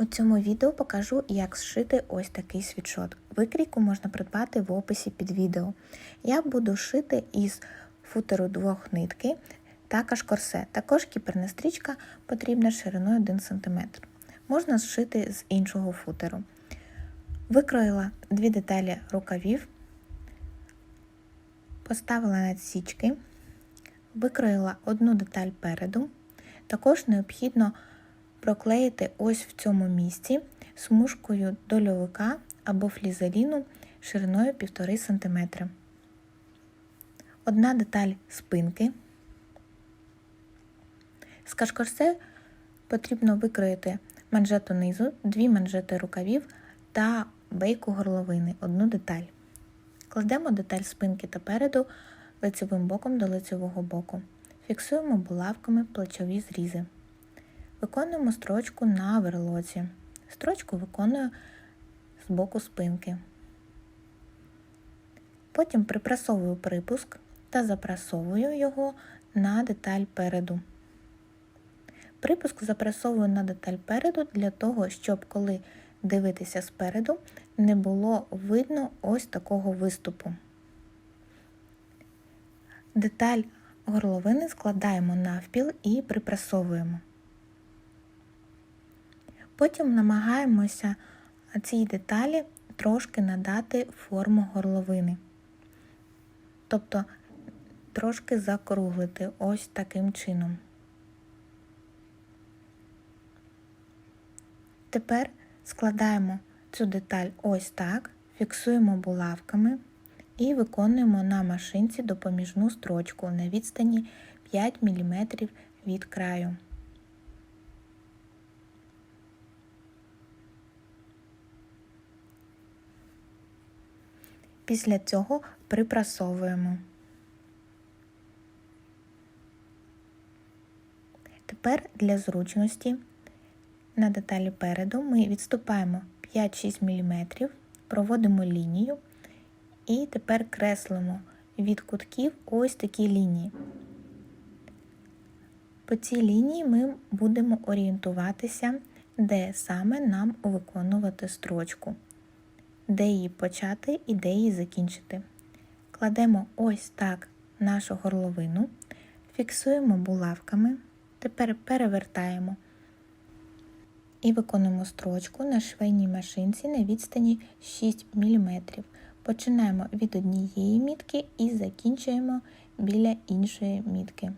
У цьому відео покажу, як зшити ось такий світшот. Викрійку можна придбати в описі під відео. Я буду шити із футеру двох нитки та кашкорсе. Також кіперна стрічка потрібна шириною 1 см. Можна зшити з іншого футеру. Викроїла дві деталі рукавів, поставила надсічки, викроїла одну деталь переду. Також необхідно проклеїти ось в цьому місці смужкою дольовика або флізеліну шириною 1,5 см. Одна деталь спинки. З кашкорсе потрібно викроїти манжету низу, дві манжети рукавів та бейку горловини, одну деталь. Кладемо деталь спинки та переду лицевим боком до лицевого боку. Фіксуємо булавками плечові зрізи. Виконуємо строчку на верлоці. Строчку виконую з боку спинки. Потім припрасовую припуск та запрасовую його на деталь переду. Припуск запрасовую на деталь переду для того, щоб коли дивитися спереду, не було видно ось такого виступу. Деталь горловини складаємо навпіл і припрасовуємо. Потім намагаємося цій деталі трошки надати форму горловини. Тобто трошки закруглити ось таким чином. Тепер складаємо цю деталь ось так, фіксуємо булавками і виконуємо на машинці допоміжну строчку на відстані 5 мм від краю. Після цього припрасовуємо. Тепер для зручності на деталі переду ми відступаємо 5-6 мм, проводимо лінію і тепер креслимо від кутків ось такі лінії. По цій лінії ми будемо орієнтуватися, де саме нам виконувати строчку, де її почати і де її закінчити. Кладемо ось так нашу горловину, фіксуємо булавками, тепер перевертаємо і виконуємо строчку на швейній машинці на відстані 6 мм. Починаємо від однієї мітки і закінчуємо біля іншої мітки.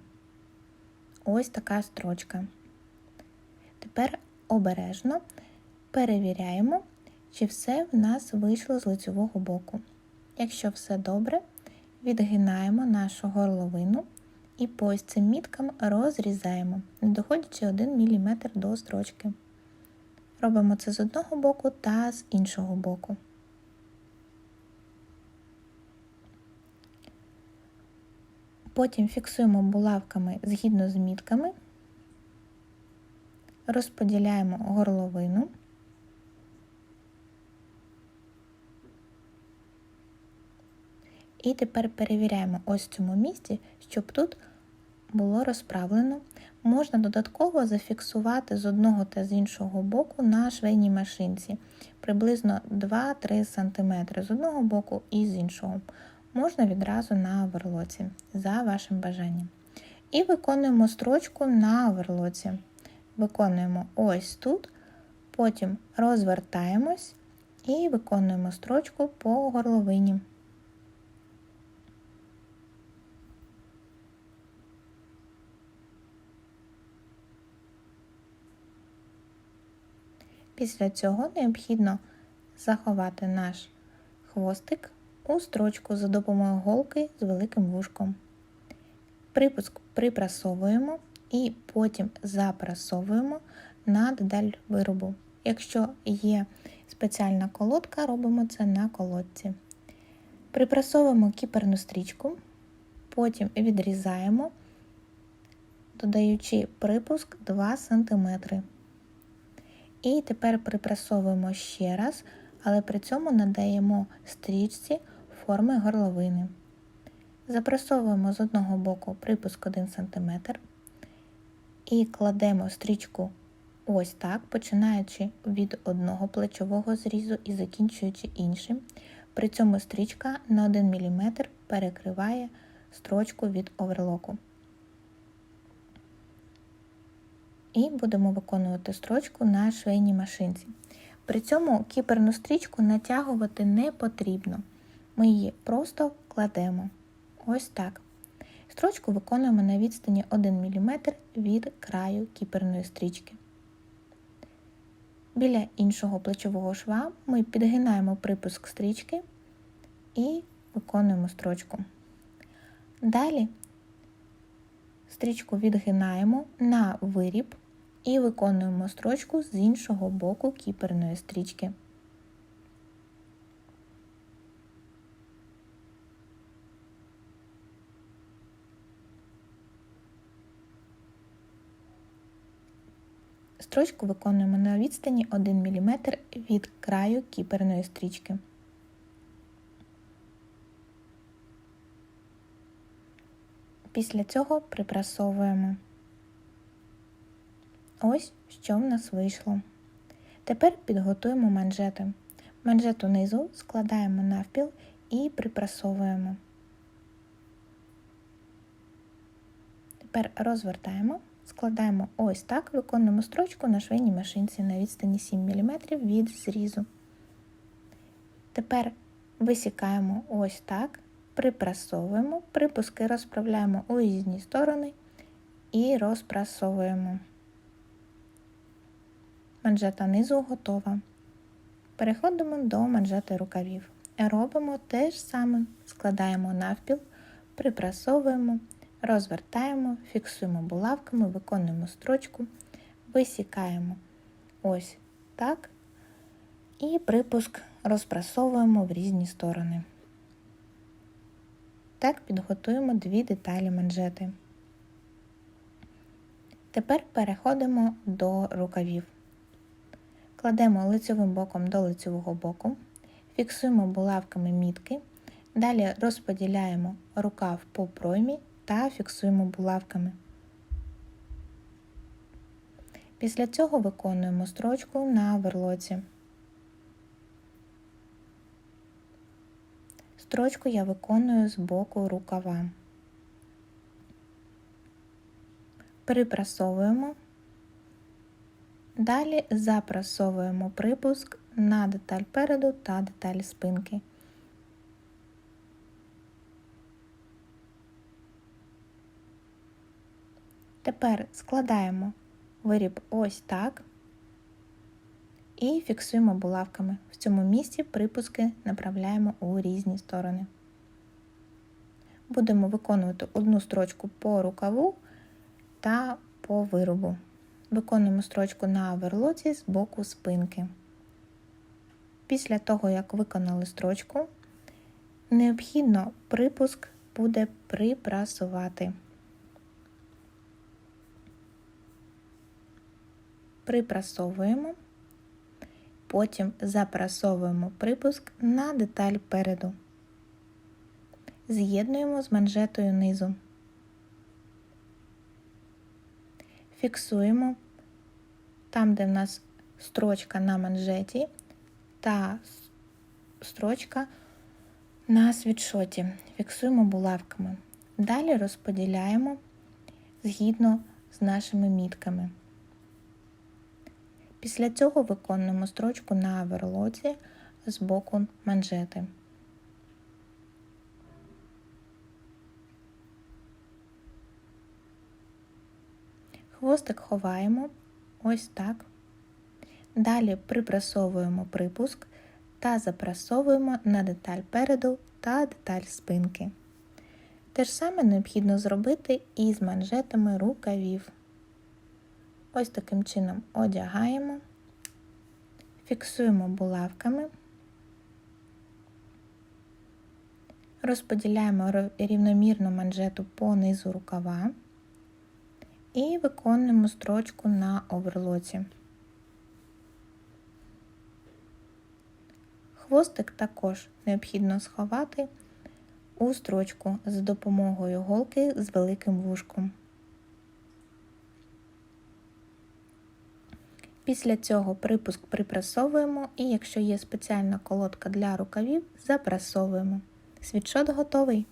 Ось така строчка. Тепер обережно перевіряємо, чи все в нас вийшло з лицевого боку. Якщо все добре, відгинаємо нашу горловину і по ось цим міткам розрізаємо, не доходячи 1 мм до строчки. Робимо це з одного боку та з іншого боку. Потім фіксуємо булавками згідно з мітками, розподіляємо горловину. І тепер перевіряємо ось в цьому місці, щоб тут було розправлено. Можна додатково зафіксувати з одного та з іншого боку на швейній машинці приблизно 2-3 см з одного боку і з іншого. Можна відразу на оверлоці, за вашим бажанням. І виконуємо строчку на оверлоці. Виконуємо ось тут, потім розвертаємось і виконуємо строчку по горловині. Після цього необхідно заховати наш хвостик у строчку за допомогою голки з великим вушком. Припуск припрасовуємо і потім запрасовуємо на деталь виробу. Якщо є спеціальна колодка, робимо це на колодці. Припрасовуємо кіперну стрічку, потім відрізаємо, додаючи припуск 2 см. І тепер припрасовуємо ще раз, але при цьому надаємо стрічці форми горловини. Запрасовуємо з одного боку припуск 1 см і кладемо стрічку Ось так, починаючи від одного плечового зрізу і закінчуючи іншим. При цьому стрічка на 1 мм перекриває строчку від оверлоку. І будемо виконувати строчку на швейній машинці. При цьому кіперну стрічку натягувати не потрібно. Ми її просто кладемо. Ось так. Строчку виконуємо на відстані 1 мм від краю кіперної стрічки. Біля іншого плечового шва ми підгинаємо припуск стрічки і виконуємо строчку. Далі стрічку відгинаємо на виріб і виконуємо строчку з іншого боку кіперної стрічки. Строчку виконуємо на відстані 1 мм від краю кіперної стрічки. Після цього припрасовуємо. Ось що в нас вийшло. Тепер підготуємо манжети. Манжет унизу складаємо навпіл і припрасовуємо. Тепер розвертаємо, складаємо ось так, виконуємо строчку на швейній машинці на відстані 7 мм від зрізу. Тепер висікаємо ось так, припрасовуємо, припуски розправляємо у різні сторони і розпрасовуємо. Манжета низу готова. Переходимо до манжети рукавів. Робимо те ж саме, складаємо навпіл, припрасовуємо, розвертаємо, фіксуємо булавками, виконуємо строчку, висікаємо ось так. І припуск розпрасовуємо в різні сторони. Так підготуємо дві деталі манжети. Тепер переходимо до рукавів. Кладемо лицевим боком до лицевого боку, фіксуємо булавками мітки, далі розподіляємо рукав по проймі та фіксуємо булавками. Після цього виконуємо строчку на верлоці. Строчку я виконую з боку рукава. Припрасовуємо. Далі запрасовуємо припуск на деталь переду та деталь спинки. Тепер складаємо виріб ось так і фіксуємо булавками. В цьому місці припуски направляємо у різні сторони. Будемо виконувати одну строчку по рукаву та по виробу. Виконуємо строчку на оверлоці з боку спинки. Після того, як виконали строчку, необхідно припуск буде припрасувати. Припрасовуємо, потім запрасовуємо припуск на деталь переду. З'єднуємо з манжетою низу. Фіксуємо там, де в нас строчка на манжеті та строчка на світшоті. Фіксуємо булавками. Далі розподіляємо згідно з нашими мітками. Після цього виконуємо строчку на верлоці з боку манжети. Хвостик ховаємо ось так. Далі припрасовуємо припуск та запрасовуємо на деталь переду та деталь спинки. Те ж саме необхідно зробити і з манжетами рукавів. Ось таким чином одягаємо, фіксуємо булавками, розподіляємо рівномірно манжету по низу рукава і виконуємо строчку на оверлоці. Хвостик також необхідно сховати у строчку з допомогою голки з великим вушком. Після цього припуск припресовуємо і якщо є спеціальна колодка для рукавів, запресовуємо. Світшот готовий.